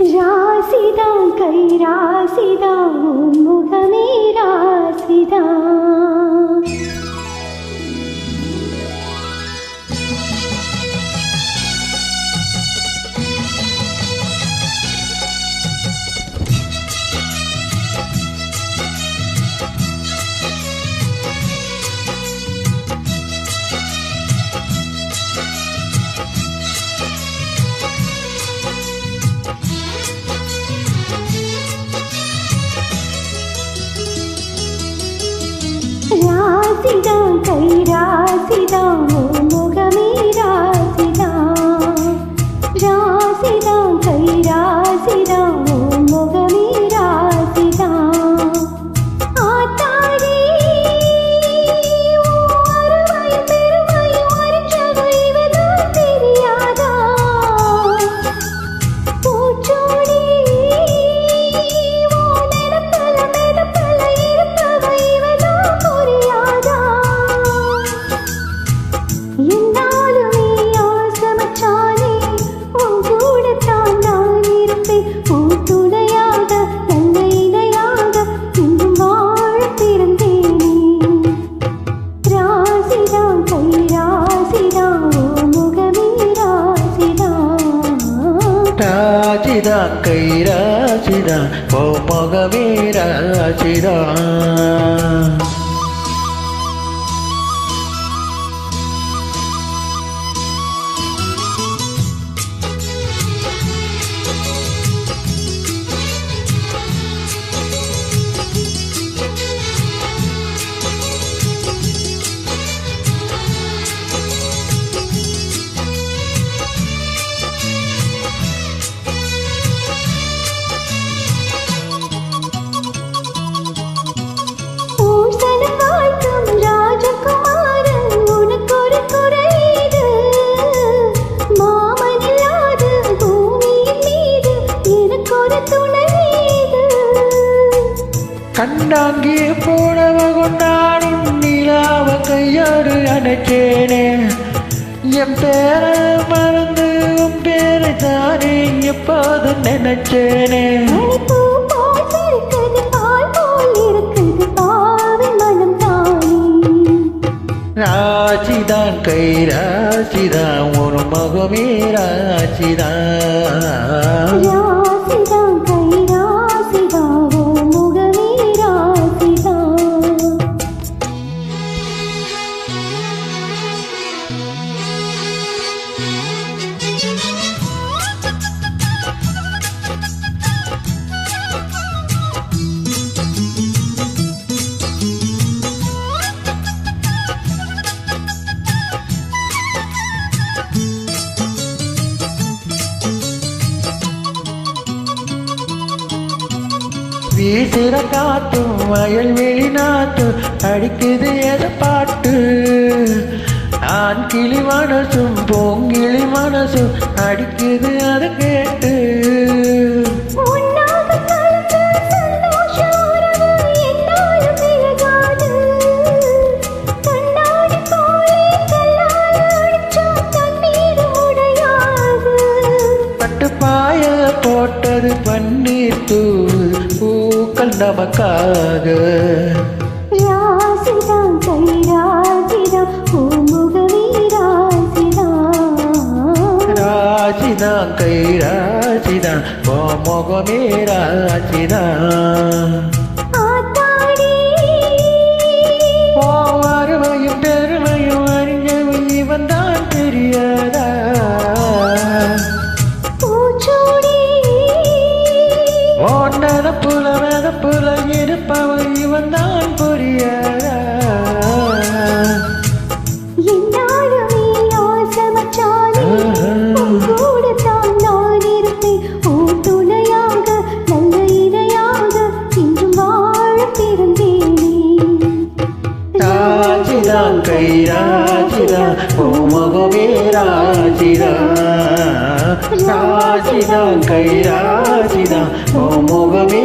ராசிதான் கை ராசிதான் உன் முகமே ராசிதான் ராசிதான் கை ராஜிதான் கை ராஜிதான் ஓ முகமே கண்டாங்கி போனவ கொண்டாடும் நிலாவ கையோடு அணைச்சேனே என் பேர மறந்து உன் பேரை தானே எப்போது நினைச்சேனே. மணிப்பூ போல் சிரிக்குது பால் போல் இருக்குது பாவின் மனம் தானே. ராஜிதான் கை ராஜிதான் ஒரு முகமே ராசிதான் வீசுற காத்தும் வயல் வெளிநாட்டும் அடிக்குது எத பாட்டு? ஆண் கிளி மனசும் பொங்கிளி மனசும் அடிக்குது அதை கேட்டு. பூக்கள் நமக்காக ராசிதான் கை ராசிதான் உன் முகமே ராசிதான். ராஜிதான் கை ராஜிதான் ஓ முகமே ராஜிதான் உன் துணையாக நல்ல இணையாக இன்றும் வாழ பிறந்தேனே. ராஜிதான் கை ராஜிதான் ஓ முகமே